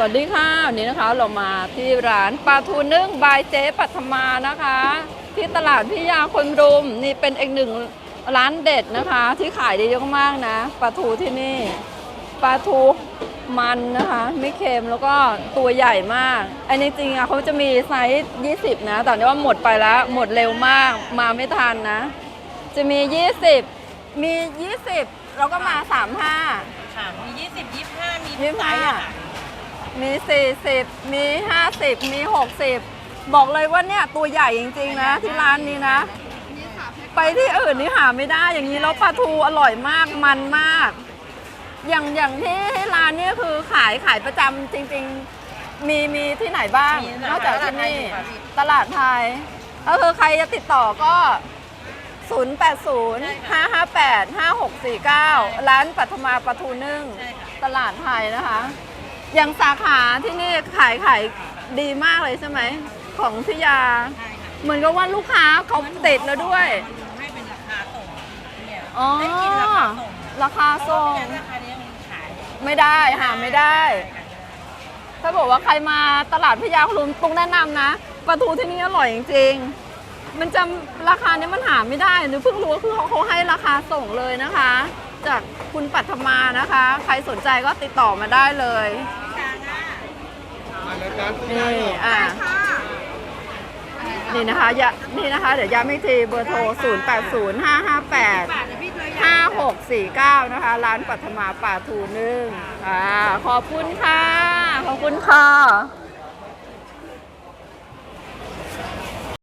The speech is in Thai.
สวัสดีค่ะวันนี้นะคะเรามาที่ร้านปลาทูนึ่งบายเจ๊ปัทมานะคะ ที่ตลาดพิยาคนรุมนี่เป็นอีกหนึ่งร้านเด็ดนะคะ ที่ขายได้เยอะมากนะปลาทูที่นี่ปลาทูมันนะคะ ไม่เค็มแล้วก็ตัวใหญ่มาก อันนี้จริงอะเขาจะมีไซส์ 20 นะ แต่ว่าหมดไปแล้ว หมดเร็วมากมาไม่ทันนะ จะมี 20 มี 20 แล้วก็มา 35 ค่ะมี 20 25 มียี่สิบไซส์ห้าอะค่ะ มี 40 มี 50 มี 60 บอกเลยว่าเนี่ยตัวใหญ่จริงๆนะที่ร้านนี้นะ ไปที่อื่นนี่หาไม่ได้อย่างนี้แล้วปลาทูอร่อยมากมันมาก อย่างอย่างที่ร้านเนี่ยคือขายขายประจำจริง ๆ มีมีที่ไหนบ้างมีนอกจากที่นี่ ตลาดไทยอยู่ค่ะพี่ตลาดไทยก็คือใครจะติดต่อก็ 080 558 5649 ร้านปัทมาปลาทูนึ่งใช่ค่ะตลาดไทยนะคะ อย่างสาขาที่นี่ขายขายดีมากเลยใช่ไหม ของพิยา ใช่ค่ะเหมือนกับว่าลูกค้าเขาติดแล้วด้วย ให้เป็นราคาส่งเนี่ยอ๋อ ได้กินราคาส่งราคาส่ง เพราะว่าราคานี้มันขายไม่ได้หาไม่ได้ ถ้าบอกว่าใครมาตลาดพญาคลุมตุงแนะนำนะปลาทูที่นี่อร่อยจริงๆ มันจะราคาเนี้มันหาไม่ได้หนูเพิ่งรู้ว่าคือเขาเขาให้ราคาส่งเลยนะคะ จาก คุณปัทมานะคะ ใครสนใจก็ติดต่อมาได้เลยกลางอะนี่อะนี่นะคะยะนี่นะคะ เดี๋ยวย้ำอีกทีเบอร์โทร 0 8 0 5 5 8 5 6 4 9 นะคะ ร้านปัทมาป่าทูนึ่งอ่าขอบคุณค่ะ ขอบคุณค่ะ